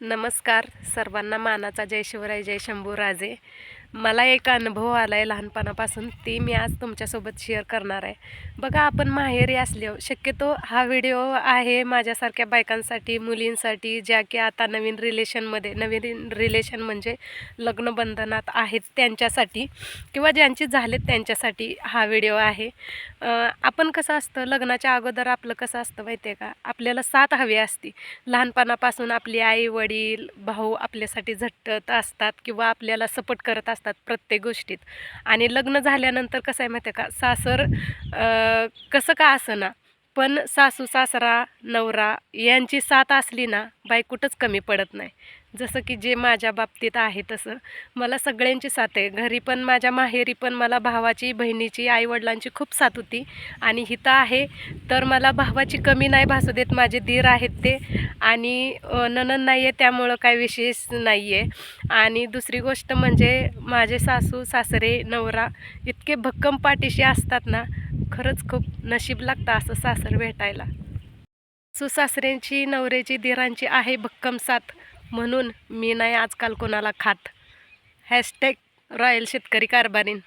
नमस्कार. सर्वांना मानाचा जय शिवराय जय शंभू राजे मला एक अनुभव आला आहे लहानपणापासून ती मी आज तुमच्यासोबत शेअर करणार आहे. बघा आपण माहेरी असलो शक्यतो हा व्हिडिओ आहे माझ्यासारख्या बायकांसाठी मुलींसाठी ज्या की आता नवीन रिलेशनमध्ये नवीन रिलेशन म्हणजे लग्नबंधनात आहेत त्यांच्यासाठी किंवा ज्यांचे झालेत त्यांच्यासाठी हा व्हिडिओ आहे. आपण कसं असतं लग्नाच्या अगोदर आपलं कसं असतं माहिती आहे का? आपल्याला साथ हवी असती. लहानपणापासून आपली आई वडील भाऊ आपल्यासाठी झटत असतात किंवा आपल्याला सपोर्ट करत असतात. प्रत्येक गोष्टीत. आणि लग्न झाल्यानंतर कसं आहे माहिती आहे का? सासर कसं का असं ना पण सासू सासरा नवरा यांची साथ असली ना बाई कुठंच कमी पडत नाही. जसं की जे माझ्या बाबतीत आहे तसं. मला सगळ्यांची साथ आहे. घरी पण माझ्या माहेरी पण मला भावाची बहिणीची आईवडिलांची खूप साथ होती. आणि हिथं आहे तर मला भावाची कमी नाही भासू देत. माझे धीर आहेत ते. आणि ननन नाही आहे त्यामुळं काय विशेष नाही आहे आणि दुसरी गोष्ट म्हणजे माझे सासू सासरे नवरा इतके भक्कम पाठीशी असतात ना खरंच खूप नशीब लागतं असं सासर भेटायला. सुसासऱ्यांची नवऱ्याची दिरांची आहे भक्कम साथ म्हणून मी नाही आजकाल कोणाला खात. हॅशटॅग रॉयल शेतकरी कारभारीन.